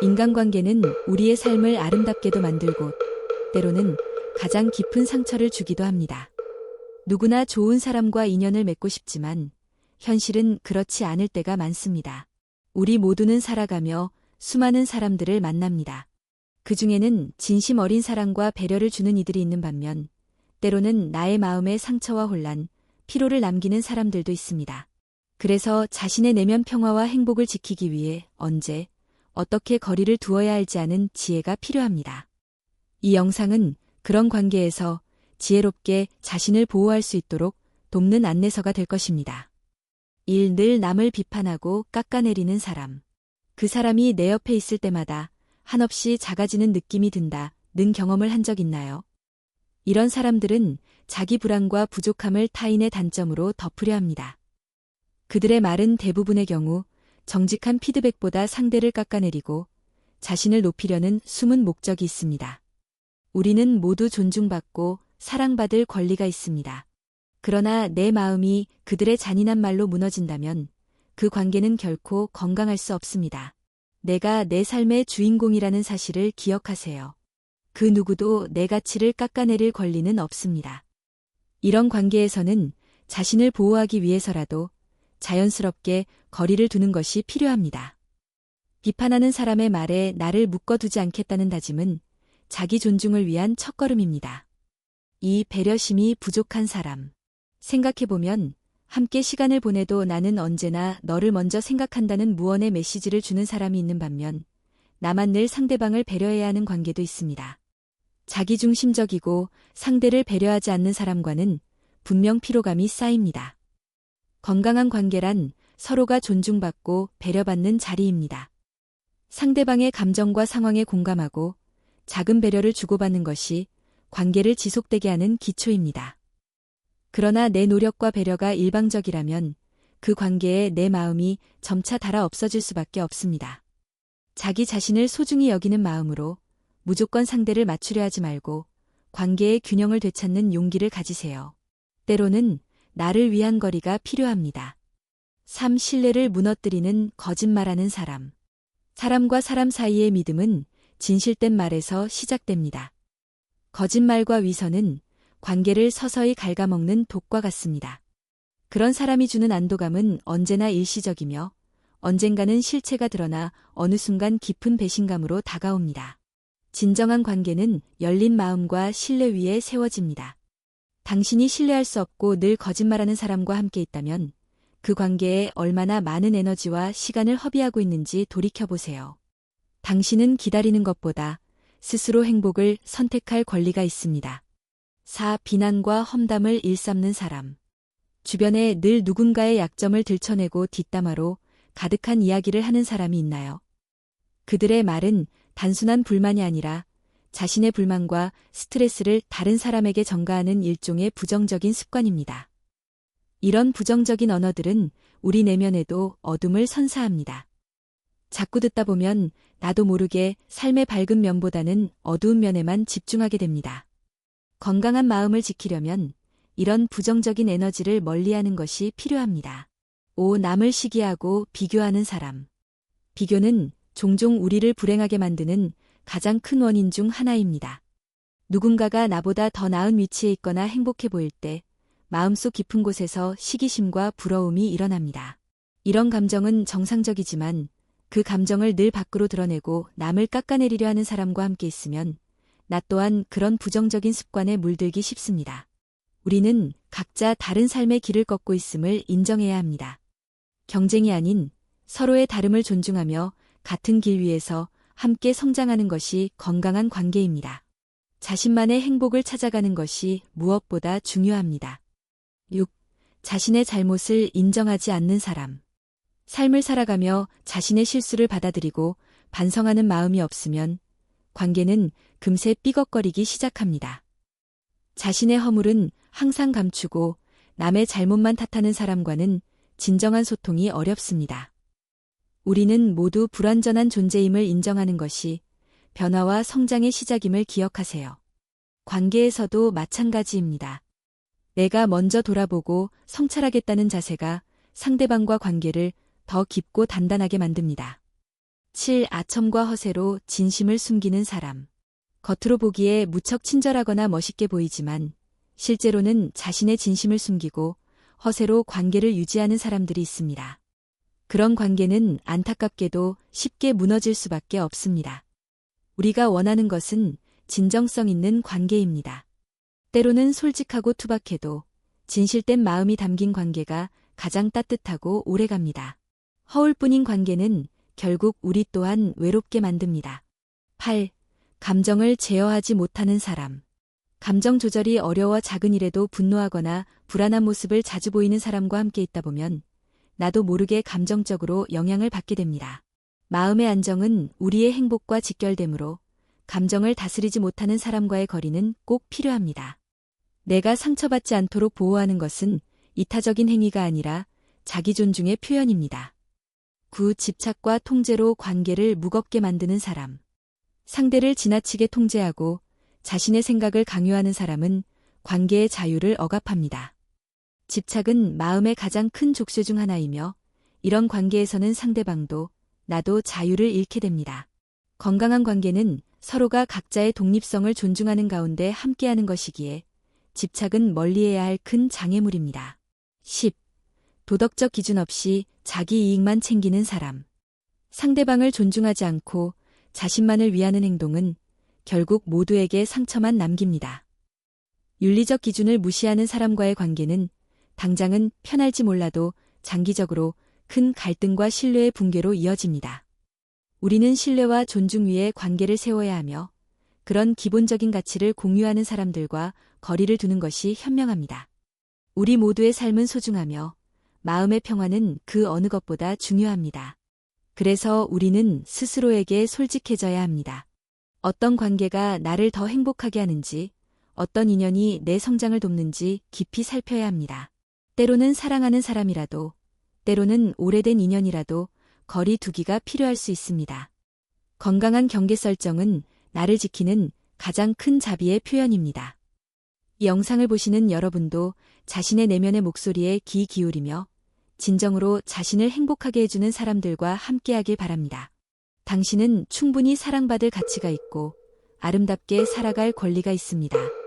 인간관계는 우리의 삶을 아름답게도 만들고 때로는 가장 깊은 상처를 주기도 합니다. 누구나 좋은 사람과 인연을 맺고 싶지만 현실은 그렇지 않을 때가 많습니다. 우리 모두는 살아가며 수많은 사람들을 만납니다. 그 중에는 진심 어린 사랑과 배려를 주는 이들이 있는 반면 때로는 나의 마음에 상처와 혼란, 피로를 남기는 사람들도 있습니다. 그래서 자신의 내면 평화와 행복을 지키기 위해 언제, 어떻게 거리를 두어야 할지 아는 지혜가 필요합니다. 이 영상은 그런 관계에서 지혜롭게 자신을 보호할 수 있도록 돕는 안내서가 될 것입니다. 1. 늘 남을 비판하고 깎아내리는 사람. 그 사람이 내 옆에 있을 때마다 한없이 작아지는 느낌이 든다. 는 경험을 한 적 있나요? 이런 사람들은 자기 불안과 부족함을 타인의 단점으로 덮으려 합니다. 그들의 말은 대부분의 경우 정직한 피드백보다 상대를 깎아내리고 자신을 높이려는 숨은 목적이 있습니다. 우리는 모두 존중받고 사랑받을 권리가 있습니다. 그러나 내 마음이 그들의 잔인한 말로 무너진다면 그 관계는 결코 건강할 수 없습니다. 내가 내 삶의 주인공이라는 사실을 기억하세요. 그 누구도 내 가치를 깎아내릴 권리는 없습니다. 이런 관계에서는 자신을 보호하기 위해서라도 자연스럽게 거리를 두는 것이 필요합니다. 비판하는 사람의 말에 나를 묶어두지 않겠다는 다짐은 자기 존중을 위한 첫걸음입니다. 이 배려심이 부족한 사람. 생각해보면 함께 시간을 보내도 나는 언제나 너를 먼저 생각한다는 무언의 메시지를 주는 사람이 있는 반면 나만 늘 상대방을 배려해야 하는 관계도 있습니다. 자기중심적이고 상대를 배려하지 않는 사람과는 분명 피로감이 쌓입니다. 건강한 관계란 서로가 존중받고 배려받는 자리입니다. 상대방의 감정과 상황에 공감하고 작은 배려를 주고받는 것이 관계를 지속되게 하는 기초입니다. 그러나 내 노력과 배려가 일방적이라면 그 관계에 내 마음이 점차 닳아 없어질 수밖에 없습니다. 자기 자신을 소중히 여기는 마음으로 무조건 상대를 맞추려 하지 말고 관계의 균형을 되찾는 용기를 가지세요. 때로는 나를 위한 거리가 필요합니다. 3. 신뢰를 무너뜨리는 거짓말하는 사람. 사람과 사람 사이의 믿음은 진실된 말에서 시작됩니다. 거짓말과 위선은 관계를 서서히 갉아먹는 독과 같습니다. 그런 사람이 주는 안도감은 언제나 일시적이며 언젠가는 실체가 드러나 어느 순간 깊은 배신감으로 다가옵니다. 진정한 관계는 열린 마음과 신뢰 위에 세워집니다. 당신이 신뢰할 수 없고 늘 거짓말하는 사람과 함께 있다면 그 관계에 얼마나 많은 에너지와 시간을 허비하고 있는지 돌이켜보세요. 당신은 기다리는 것보다 스스로 행복을 선택할 권리가 있습니다. 4. 비난과 험담을 일삼는 사람. 주변에 늘 누군가의 약점을 들춰내고 뒷담화로 가득한 이야기를 하는 사람이 있나요? 그들의 말은 단순한 불만이 아니라 자신의 불만과 스트레스를 다른 사람에게 전가하는 일종의 부정적인 습관입니다. 이런 부정적인 언어들은 우리 내면에도 어둠을 선사합니다. 자꾸 듣다 보면 나도 모르게 삶의 밝은 면보다는 어두운 면에만 집중하게 됩니다. 건강한 마음을 지키려면 이런 부정적인 에너지를 멀리하는 것이 필요합니다. 5. 남을 시기하고 비교하는 사람. 비교는 종종 우리를 불행하게 만드는 가장 큰 원인 중 하나입니다. 누군가가 나보다 더 나은 위치에 있거나 행복해 보일 때 마음속 깊은 곳에서 시기심과 부러움이 일어납니다. 이런 감정은 정상적이지만 그 감정을 늘 밖으로 드러내고 남을 깎아내리려 하는 사람과 함께 있으면 나 또한 그런 부정적인 습관에 물들기 쉽습니다. 우리는 각자 다른 삶의 길을 걷고 있음을 인정해야 합니다. 경쟁이 아닌 서로의 다름을 존중하며 같은 길 위에서 함께 성장하는 것이 건강한 관계입니다. 자신만의 행복을 찾아가는 것이 무엇보다 중요합니다. 6. 자신의 잘못을 인정하지 않는 사람. 삶을 살아가며 자신의 실수를 받아들이고 반성하는 마음이 없으면 관계는 금세 삐걱거리기 시작합니다. 자신의 허물은 항상 감추고 남의 잘못만 탓하는 사람과는 진정한 소통이 어렵습니다. 우리는 모두 불완전한 존재임을 인정하는 것이 변화와 성장의 시작임을 기억하세요. 관계에서도 마찬가지입니다. 내가 먼저 돌아보고 성찰하겠다는 자세가 상대방과 관계를 더 깊고 단단하게 만듭니다. 7. 아첨과 허세로 진심을 숨기는 사람. 겉으로 보기에 무척 친절하거나 멋있게 보이지만 실제로는 자신의 진심을 숨기고 허세로 관계를 유지하는 사람들이 있습니다. 그런 관계는 안타깝게도 쉽게 무너질 수밖에 없습니다. 우리가 원하는 것은 진정성 있는 관계입니다. 때로는 솔직하고 투박해도 진실된 마음이 담긴 관계가 가장 따뜻하고 오래갑니다. 허울뿐인 관계는 결국 우리 또한 외롭게 만듭니다. 8. 감정을 제어하지 못하는 사람. 감정 조절이 어려워 작은 일에도 분노하거나 불안한 모습을 자주 보이는 사람과 함께 있다 보면 나도 모르게 감정적으로 영향을 받게 됩니다. 마음의 안정은 우리의 행복과 직결되므로 감정을 다스리지 못하는 사람과의 거리는 꼭 필요합니다. 내가 상처받지 않도록 보호하는 것은 이타적인 행위가 아니라 자기 존중의 표현입니다. 9. 집착과 통제로 관계를 무겁게 만드는 사람. 상대를 지나치게 통제하고 자신의 생각을 강요하는 사람은 관계의 자유를 억압합니다. 집착은 마음의 가장 큰 족쇄 중 하나이며 이런 관계에서는 상대방도 나도 자유를 잃게 됩니다. 건강한 관계는 서로가 각자의 독립성을 존중하는 가운데 함께하는 것이기에 집착은 멀리해야 할 큰 장애물입니다. 10. 도덕적 기준 없이 자기 이익만 챙기는 사람. 상대방을 존중하지 않고 자신만을 위하는 행동은 결국 모두에게 상처만 남깁니다. 윤리적 기준을 무시하는 사람과의 관계는 당장은 편할지 몰라도 장기적으로 큰 갈등과 신뢰의 붕괴로 이어집니다. 우리는 신뢰와 존중 위에 관계를 세워야 하며 그런 기본적인 가치를 공유하는 사람들과 거리를 두는 것이 현명합니다. 우리 모두의 삶은 소중하며 마음의 평화는 그 어느 것보다 중요합니다. 그래서 우리는 스스로에게 솔직해져야 합니다. 어떤 관계가 나를 더 행복하게 하는지, 어떤 인연이 내 성장을 돕는지 깊이 살펴야 합니다. 때로는 사랑하는 사람이라도, 때로는 오래된 인연이라도 거리 두기가 필요할 수 있습니다. 건강한 경계 설정은 나를 지키는 가장 큰 자비의 표현입니다. 이 영상을 보시는 여러분도 자신의 내면의 목소리에 귀 기울이며 진정으로 자신을 행복하게 해주는 사람들과 함께하길 바랍니다. 당신은 충분히 사랑받을 가치가 있고 아름답게 살아갈 권리가 있습니다.